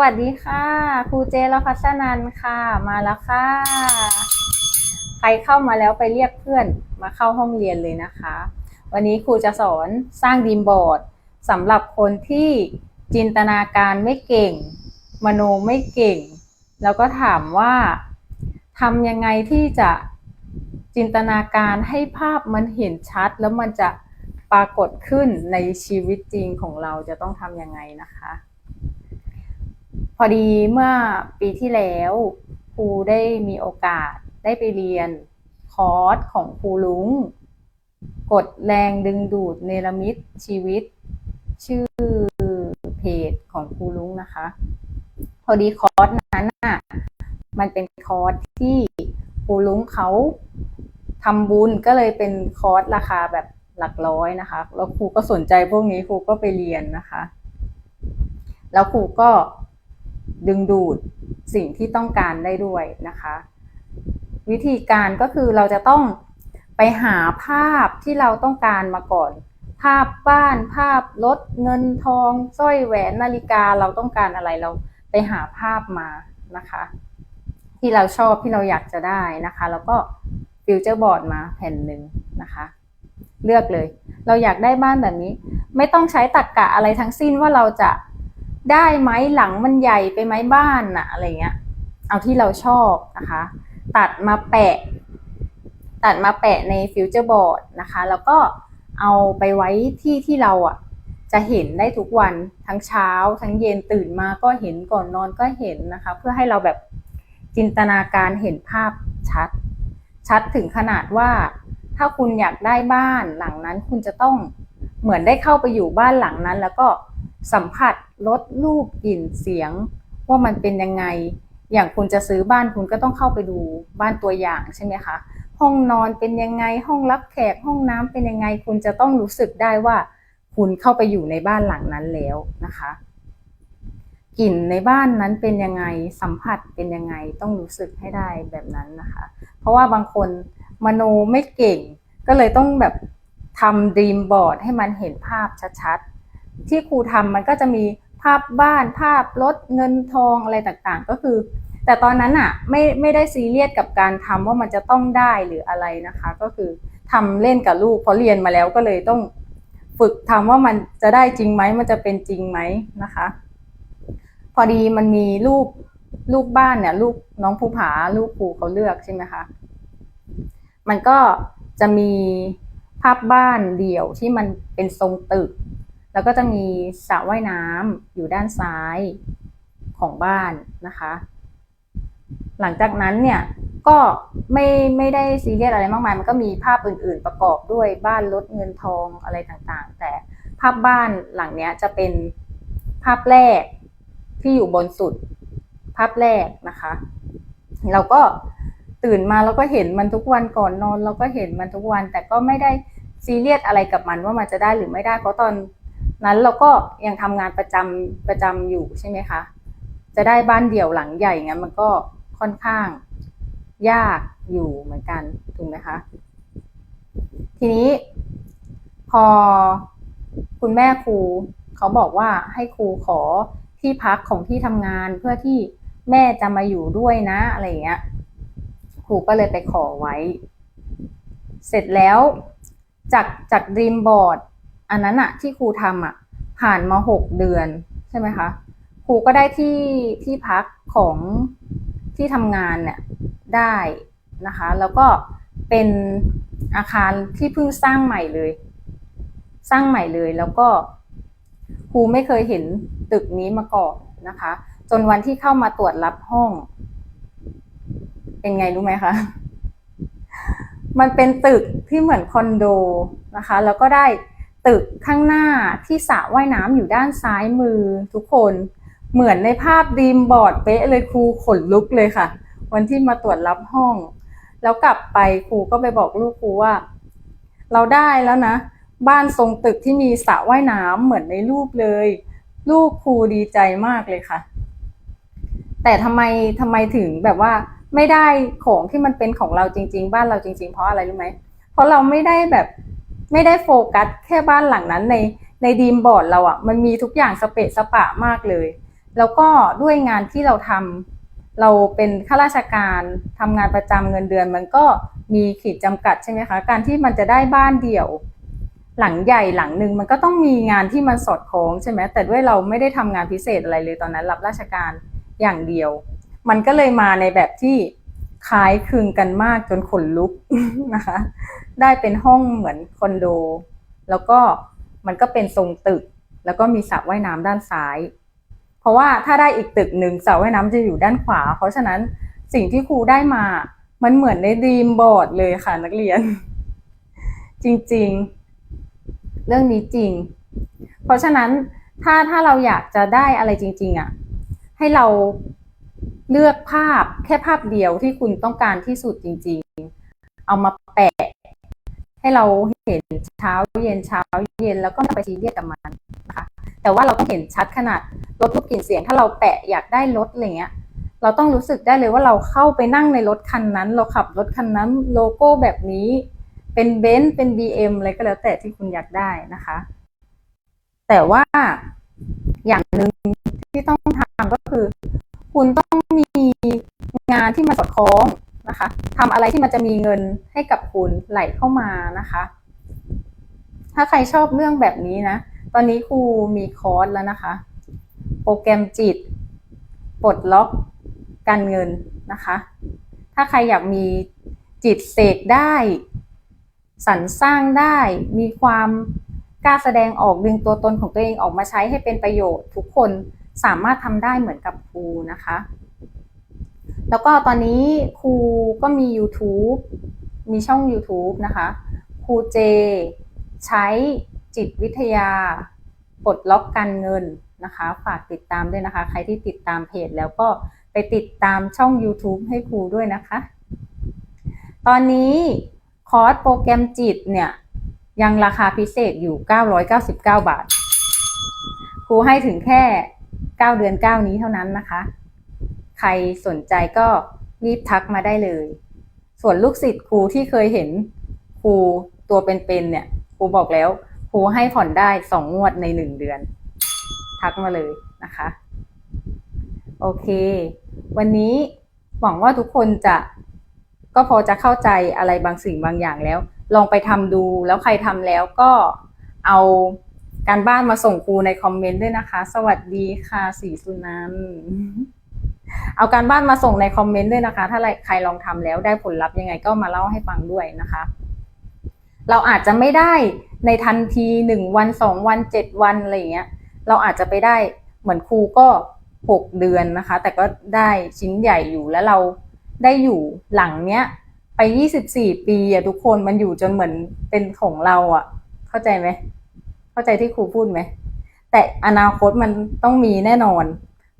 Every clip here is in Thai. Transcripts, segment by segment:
วัสดีค่ะ ครูเจรพัชนันค่ะ มาแล้วค่ะ ใครเข้ามาแล้วไปเรียกเพื่อนมาเข้าห้องเรียนเลยนะคะ วันนี้ครูจะสอนสร้างดีมบอร์ดสำหรับคนที่จินตนาการไม่เก่ง มโนไม่เก่ง แล้วก็ถามว่าทำยังไงที่จะจินตนาการให้ภาพมันเห็นชัด แล้วมันจะปรากฏขึ้นในชีวิตจริงของเราจะต้องทำยังไงนะคะ พอดีเมื่อปีที่แล้วครูได้มีโอกาสได้ไปเรียนคอร์สของครูลุงกดแรงดึงดูดเนรมิตชีวิต ชื่อเพจของครูลุงนะคะ พอดีคอร์สนั้นน่ะมันเป็นคอร์สที่ครูลุงเขาทำบุญก็เลยเป็นคอร์สราคาแบบหลักร้อยนะคะ แล้วครูก็สนใจพวกนี้ครูก็ไปเรียนนะคะ แล้วครูก็ ดึงดูดสิ่งที่ต้องการได้ด้วยนะคะ วิธีการก็คือเราจะต้องไปหาภาพที่เราต้องการมาก่อน ภาพบ้านภาพรถเงินทองสร้อยแหวนนาฬิกาเราต้องการอะไรเราไปหาภาพมานะคะ ที่เราชอบที่เราอยากจะได้นะคะ แล้วก็ฟิวเจอร์บอร์ดมาแผ่นหนึ่งนะคะ เลือกเลย เราอยากได้บ้านแบบนี้ ไม่ต้องใช้ตรรกกะอะไรทั้งสิ้นว่าเราจะ ได้ไหมหลังมันใหญ่ไปไหมบ้านน่ะอะไรเงี้ย เอาที่เราชอบนะคะ ตัดมาแปะ ตัดมาแปะในฟิวเจอร์บอร์ดนะคะ แล้วก็เอาไปไว้ที่ที่เราอะจะเห็นได้ทุกวันทั้งเช้า ทั้งเย็นตื่นมาก็เห็นก่อนนอนก็เห็นนะคะ เพื่อให้เราแบบจินตนาการเห็นภาพชัด ชัดถึงขนาดว่า ถ้าคุณอยากได้บ้านหลังนั้นคุณจะต้องเหมือนได้เข้าไปอยู่บ้านหลังนั้น แล้วก็ สัมผัสรสรูปกลิ่นเสียง ว่ามันเป็นยังไง อย่างคุณจะซื้อบ้านคุณก็ต้องเข้าไปดูบ้านตัวอย่างใช่ไหมคะห้องนอนเป็นยังไงห้องรับแขกห้องน้ำเป็นยังไง คุณจะต้องรู้สึกได้ว่า คุณเข้าไปอยู่ในบ้านหลังนั้นแล้วนะคะกลิ่นในบ้านนั้นเป็นยังไงสัมผัสเป็นยังไงต้องรู้สึกให้ได้แบบนั้นนะคะ เพราะว่าบางคนมโนไม่เก่ง ก็เลยต้องแบบทำดีมบอร์ดให้มันเห็นภาพชัดๆ ที่ครูทำมันก็จะมีภาพบ้านภาพรถเงินทองอะไรต่างๆ ก็คือ แต่ตอนนั้นอะไม่ไม่ได้ซีเรียสกับการทำว่ามันจะต้องได้หรืออะไรนะคะ ก็คือทำเล่นกับลูกเพราะเรียนมาแล้วก็เลยต้องฝึกทำว่ามันจะได้จริงไหมมันจะเป็นจริงไหมนะคะ พอดีมันมีรูปรูปบ้านเนี่ยรูปน้องภูผาลูกครูเขาเลือกใช่ไหมคะมันก็จะมีภาพบ้านเดี่ยวที่มันเป็นทรงตึก แล้วก็จะมีสระว่ายน้ำอยู่ด้านซ้ายของบ้านนะคะ หลังจากนั้นเนี่ยก็ไม่ไม่ได้ซีเรียสอะไรมากมายมันก็มีภาพอื่น ๆ ประกอบด้วยบ้านรถเงินทองอะไรต่างๆ แต่ภาพบ้านหลังเนี้ยจะเป็นภาพแรกที่อยู่บนสุดภาพแรกนะคะ เราก็ตื่นมาเราก็เห็นมันทุกวันก่อนนอน เราก็เห็นมันทุกวัน แต่ก็ไม่ได้ซีเรียสอะไรกับมันว่ามันจะได้หรือไม่ได้เพราะตอน นั้นเราก็ยังทำงานประจำประจำอยู่ใช่ไหมคะจะได้บ้านเดี่ยวหลังใหญ่งั้นมันก็ค่อนข้างยากอยู่เหมือนกันถูกไหมคะทีนี้พอคุณแม่ครูเขาบอกว่าให้ครูขอที่พักของที่ทำงานเพื่อที่แม่จะมาอยู่ด้วยนะอะไรเงี้ยครูก็เลยไปขอไว้ เสร็จแล้วจากจากดีมบอร์ด อันนั้นอะที่ครูทำอะผ่านมาหกเดือนใช่ไหมคะครูก็ได้ที่ที่พักของที่ทำงานเนี่ยได้นะคะ แล้วก็เป็นอาคารที่เพิ่งสร้างใหม่เลย สร้างใหม่เลยแล้วก็ครูไม่เคยเห็นตึกนี้มาก่อนนะคะ จนวันที่เข้ามาตรวจรับห้อง เป็นไงรู้ไหมคะ มันเป็นตึกที่เหมือนคอนโดนะคะ แล้วก็ได้ ตึกข้างหน้าที่สระว่ายน้ำอยู่ด้านซ้ายมือทุกคน เหมือนในภาพดีมบอร์ดเป๊ะเลยครูขนลุกเลยค่ะ วันที่มาตรวจรับห้อง แล้วกลับไปครูก็ไปบอกลูกครูว่า เราได้แล้วนะ บ้านทรงตึกที่มีสระว่ายน้ำเหมือนในรูปเลย ลูกครูดีใจมากเลยค่ะ แต่ทำไมทำไมถึงแบบว่าไม่ได้ของที่มันเป็นของเราจริง ๆ บ้านเราจริง ๆ เพราะอะไรรู้ไหมเพราะเราไม่ได้แบบ ไม่ได้โฟกัสแค่บ้านหลังนั้นในในดีมบอร์ดเราอะ่ะมันมีทุกอย่างสเปะสปะมากเลย แล้วก็ด้วยงานที่เราทำเราเป็นข้าราชการทำงานประจำเงินเดือน มันก็มีขีดจำกัดใช่ไหมคะการที่มันจะได้บ้านเดี่ยว หลังใหญ่หลังหนึ่งมันก็ต้องมีงานที่มันสอดคล้องใช่ไหมแต่ด้วยเราไม่ได้ทำงานพิเศษอะไรเลยตอนนั้น รับราชการอย่างเดียว มันก็เลยมาในแบบที่คล้ายคลึงกันมากจนขนลุกนะคะ ได้เป็นห้องเหมือนคอนโด แล้วก็มันก็เป็นทรงตึก แล้วก็มีสระว่ายน้ำด้านซ้าย เพราะว่าถ้าได้อีกตึกหนึ่งสระว่ายน้ำจะอยู่ด้านขวา เพราะฉะนั้นสิ่งที่ครูได้มา มันเหมือนในดีมบอร์ดเลยค่ะนักเรียน จริงๆ เรื่องนี้จริง เพราะฉะนั้นถ้าถ้าเราอยากจะได้อะไรจริง ๆอะ ให้เราเลือกภาพแค่ภาพเดียวที่คุณต้องการที่สุดจริง ๆ เอามาแปะ ให้เราเห็นเช้าเย็นเช้าเย็นแล้วก็ไม่ไปซีเรียสกับมันนะคะแต่ว่าเราต้องเห็นชัดขนาดลดรูปกลิ่นเสียง ถ้าเราแปะอยากได้รถอะไรเงี้ยเราต้องรู้สึกได้เลยว่าเราเข้าไปนั่งในรถคันนั้น เราขับรถคันนั้นโลโก้แบบนี้เป็นเบนซ์เป็น BM อะไรก็แล้วแต่ที่คุณอยากได้นะคะ แต่ว่าอย่างหนึ่งที่ต้องทำก็คือ คุณต้องมีงานที่มันสอดคล้อง นะคะทำอะไรที่มันจะมีเงินให้กับคุณไหลเข้ามานะคะ ถ้าใครชอบเรื่องแบบนี้นะ ตอนนี้ครูมีคอร์สแล้วนะคะ โปรแกรมจิตปลดล็อกการเงินนะคะ ถ้าใครอยากมีจิตเสกได้ สรรสร้างได้ มีความกล้าแสดงออกดึงตัวตนของตัวเองออกมาใช้ให้เป็นประโยชน์ ทุกคนสามารถทำได้เหมือนกับครูนะคะ แล้วก็ตอนนี้ครูก็มี YouTube มีช่อง YouTube นะคะ ครูเจ ใช้จิตวิทยาปลดล็อกการเงินนะคะ ฝากติดตามด้วยนะคะ ใครที่ติดตามเพจแล้วก็ไปติดตามช่อง YouTube ให้ครูด้วยนะคะ ตอนนี้คอร์สโปรแกรมจิตเนี่ย ยังราคาพิเศษอยู่ 999 บาท ครูให้ถึงแค่ 9 เดือน 9 นี้เท่านั้นนะคะ รสนใจก็รีบทักมาได้เลย ส่วนลูกศิษย์ครูที่เคยเห็นครูตัวเป็นๆเนี่ยครูบอกแล้วครูให้ผ่อนได้สองงวดในหนึ่งเดือน ทักมาเลยนะคะ โอเค วันนี้หวังว่าทุกคนจะก็พอจะเข้าใจอะไรบางสิ่งบางอย่างแล้ว ลองไปทำดูแล้วใครทำแล้วก็เอาการบ้านมาส่งครูในคอมเมนต์ด้วยนะคะ สวัสดีค่ะสีสุนันท์ เอาการบ้านมาส่งในคอมเมนต์ด้วยนะคะ ถ้าใครลองทำแล้วได้ผลลัพธ์ยังไงก็มาเล่าให้ฟังด้วยนะคะ เราอาจจะไม่ได้ในทันทีหนึ่งวันสองวันเจ็ดวันอะไรอย่างเงี้ย เราอาจจะไปได้เหมือนครูก็หกเดือนนะคะ แต่ก็ได้ชิ้นใหญ่อยู่แล้วเราได้อยู่หลังเนี้ยไปยี่สิบสี่ปีอะทุกคนมันอยู่จนเหมือนเป็นของเราอะเข้าใจไหม เข้าใจที่ครูพูดไหม แต่อนาคตมันต้องมีแน่นอน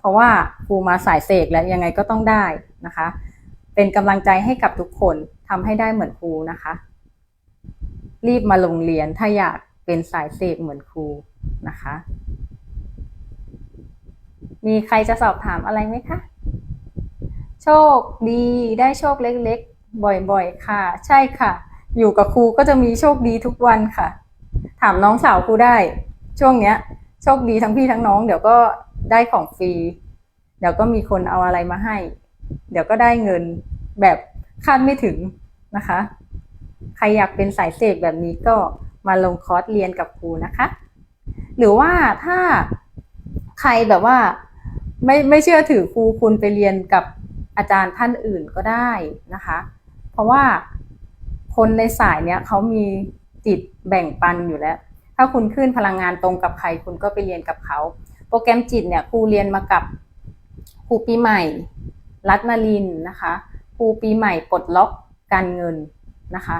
เพราะว่าครูมาสายเสกแล้วยังไงก็ต้องได้นะคะ เป็นกำลังใจให้กับทุกคนทำให้ได้เหมือนครูนะคะ รีบมาลงเรียนถ้าอยากเป็นสายเสกเหมือนครูนะคะ มีใครจะสอบถามอะไรไหมคะ โชคดีได้โชคเล็กๆ บ่อยๆ ค่ะ ใช่ค่ะ อยู่กับครูก็จะมีโชคดีทุกวันค่ะ ถามน้องสาวครูได้ ช่วงเนี้ย โชคดีทั้งพี่ทั้งน้องเดี๋ยวก็ ได้ของฟรีเดี๋ยวก็มีคนเอาอะไรมาให้ เดี๋ยวก็ได้เงินแบบคาดไม่ถึงนะคะ ใครอยากเป็นสายเสกแบบนี้ก็มาลงคอร์สเรียนกับครูนะคะ หรือว่าถ้าใครแบบว่าไม่ไม่เชื่อถือครูคุณไปเรียนกับอาจารย์ท่านอื่นก็ได้นะคะ เพราะว่าคนในสายเนี้ยเขามีจิตแบ่งปันอยู่แล้ว ถ้าคุณขึ้นพลังงานตรงกับใครคุณก็ไปเรียนกับเขา โปรแกรมจิตเนี่ยครูเรียนมากับครูปีใหม่ รัตนลินนะคะครูปีใหม่ปลดล็อกการเงินนะคะ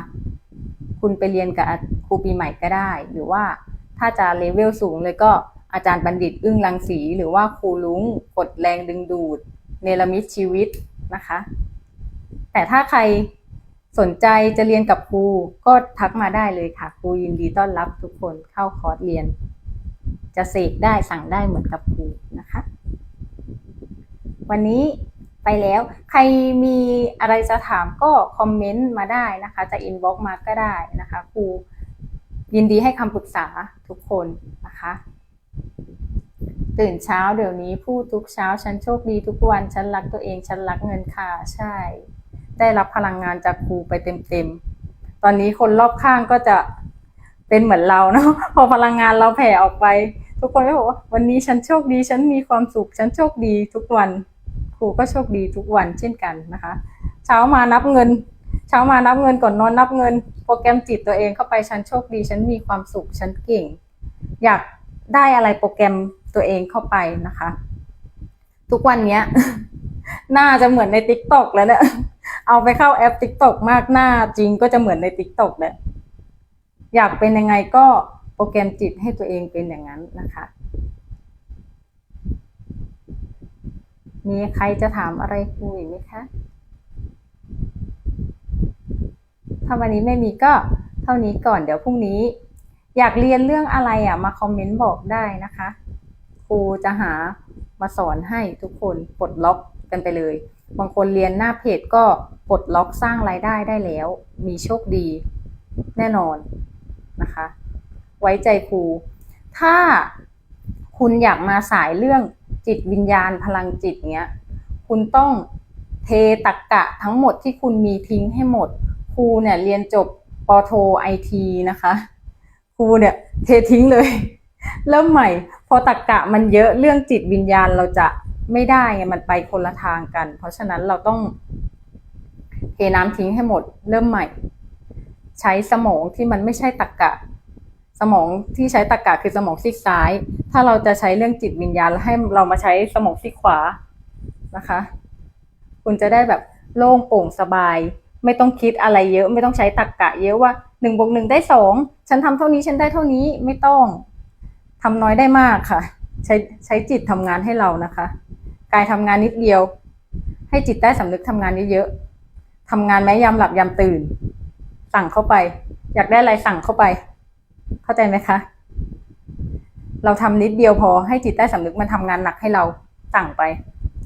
คุณไปเรียนกับครูปีใหม่ก็ได้ หรือว่าถ้าจะเลเวลสูงเลยก็อาจารย์บัณฑิตอึ้งรังสี หรือว่าครูลุงกดแรงดึงดูด เนรมิตชีวิตนะคะ แต่ถ้าใครสนใจจะเรียนกับครูก็ทักมาได้เลยค่ะ ครูยินดีต้อนรับทุกคนเข้าคอร์สเรียน จะเสกได้สั่งได้เหมือนกับครูนะคะ วันนี้ไปแล้วใครมีอะไรจะถามก็คอมเมนต์มาได้นะคะ จะอินบ็อกมาก็ได้นะคะครูยินดีให้คำปรึกษาทุกคนนะคะ ตื่นเช้าเดี๋ยวนี้พูดทุกเช้าฉันโชคดีทุกวันฉันรักตัวเองฉันรักเงินค่ะใช่ ได้รับพลังงานจากครูไปเต็มๆตอนนี้คนรอบข้างก็จะ เป็นเหมือนเราเนาะพอพลังงานเราแผ่ออกไป ทุกคนก็บอกว่าวันนี้ฉันโชคดี ฉันมีความสุข ฉันโชคดีทุกวัน ครูก็โชคดีทุกวันเช่นกันนะคะ เช้ามานับเงิน เช้ามานับเงินก่อนนอนนับเงิน โปรแกรมจิตตัวเองเข้าไปฉันโชคดี ฉันมีความสุข ฉันเก่ง อยากได้อะไรโปรแกรมตัวเองเข้าไปนะคะ ทุกวันเนี้ยน่าจะเหมือนใน t ิ k t o k แล้วเนี่ยเอาไปเข้าแอป t ิ k t o k มากหน้าจริงก็จะเหมือนใน t ิ k t o k แล้ว อยากเป็นยังไงก็โปรแกรมจิตให้ตัวเองเป็นอย่างนั้นนะคะ มีใครจะถามอะไรครูอีกไหมคะ ถ้าวันนี้ไม่มีก็เท่านี้ก่อนเดี๋ยวพรุ่งนี้ อยากเรียนเรื่องอะไรอะ มาคอมเมนต์บอกได้นะคะครูจะหามาสอนให้ทุกคนปลดล็อกกันไปเลย บางคนเรียนหน้าเพจก็ปลดล็อกสร้างรายได้ได้แล้ว มีโชคดีแน่นอน นะคะ ไว้ใจครู ถ้าคุณอยากมาสายเรื่องจิตวิญญาณพลังจิตเนี้ย คุณต้องเทตักกะทั้งหมดที่คุณมีทิ้งให้หมด ครูเนี่ยเรียนจบปโทไอทีนะคะ ครูเนี่ยเททิ้งเลย เริ่มใหม่ พอตักกะมันเยอะเรื่องจิตวิญญาณเราจะไม่ได้ไงมันไปคนละทางกัน เพราะฉะนั้นเราต้องเทน้ำทิ้งให้หมด เริ่มใหม่ ใช้สมองที่มันไม่ใช่ตักกะ สมองที่ใช้ตักกะคือสมองซีกซ้าย ถ้าเราจะใช้เรื่องจิตวิญญาณแล้วให้เรามาใช้สมองซีกขวานะคะ คุณจะได้แบบโล่งโปร่งสบาย ไม่ต้องคิดอะไรเยอะ ไม่ต้องใช้ตักกะ เยอะว่าหนึ่งบวกหนึ่งได้สองฉันทำเท่านี้ฉันได้เท่านี้ไม่ต้องทำน้อยได้มากค่ะ ใช้ใช้จิตทำงานให้เรานะคะกายทำงานนิดเดียว ให้จิตใต้สำนึกทำงานเยอะๆทำงานไหมยามหลับยามตื่น สั่งเข้าไป อยากได้อะไรสั่งเข้าไป เข้าใจไหมคะ เราทำนิดเดียวพอให้จิตใต้สำนึกมันทำงานหนักให้เราสั่งไป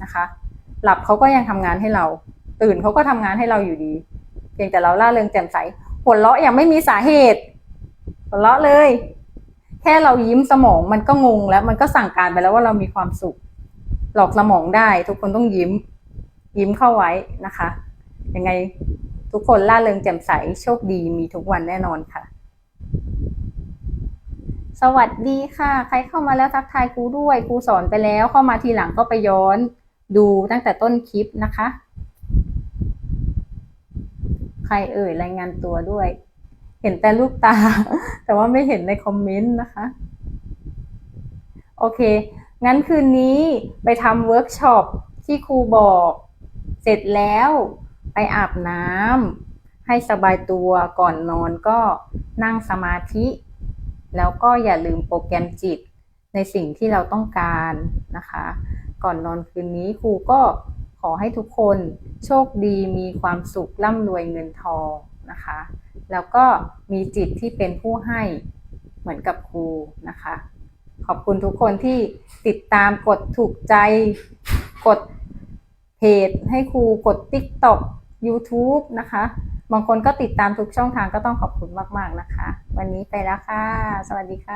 นะคะ หลับเขาก็ยังทำงานให้เรา ตื่นเขาก็ทำงานให้เราอยู่ดี เพียงแต่เราล่าเริงแจ่มใสหัวเราะอย่างไม่มีสาเหตุหัวเราะเลย แค่เรายิ้มสมองมันก็งงแล้ว มันก็สั่งการไปแล้วว่าเรามีความสุข หลอกสมองได้ ทุกคนต้องยิ้ม ยิ้มเข้าไว้นะคะยังไง ทุกคนล่าเริงแจ่มใสโชคดีมีทุกวันแน่นอนค่ะ สวัสดีค่ะ ใครเข้ามาแล้วทักทายครูด้วยครูสอนไปแล้วเข้ามาทีหลังก็ไปย้อนดูตั้งแต่ต้นคลิปนะคะ ใครเอ่ยรายงานตัวด้วย เห็นแต่ลูกตา แต่ว่าไม่เห็นในคอมเมนต์นะคะ โอเค งั้นคืนนี้ไปทำเวิร์กช็อปที่ครูบอก เสร็จแล้ว ไปอาบน้ำให้สบายตัวก่อนนอนก็นั่งสมาธิ แล้วก็อย่าลืมโปรแกรมจิตในสิ่งที่เราต้องการนะคะ ก่อนนอนคืนนี้ครูก็ขอให้ทุกคนโชคดีมีความสุขร่ำรวยเงินทองนะคะ แล้วก็มีจิตที่เป็นผู้ให้เหมือนกับครูนะคะ ขอบคุณทุกคนที่ติดตามกดถูกใจกดเพจให้ครูกด TikTok YouTube นะคะ บางคนก็ติดตามทุกช่องทางก็ต้องขอบคุณมาก ๆ นะคะ วันนี้ไปแล้วค่ะ สวัสดีค่ะ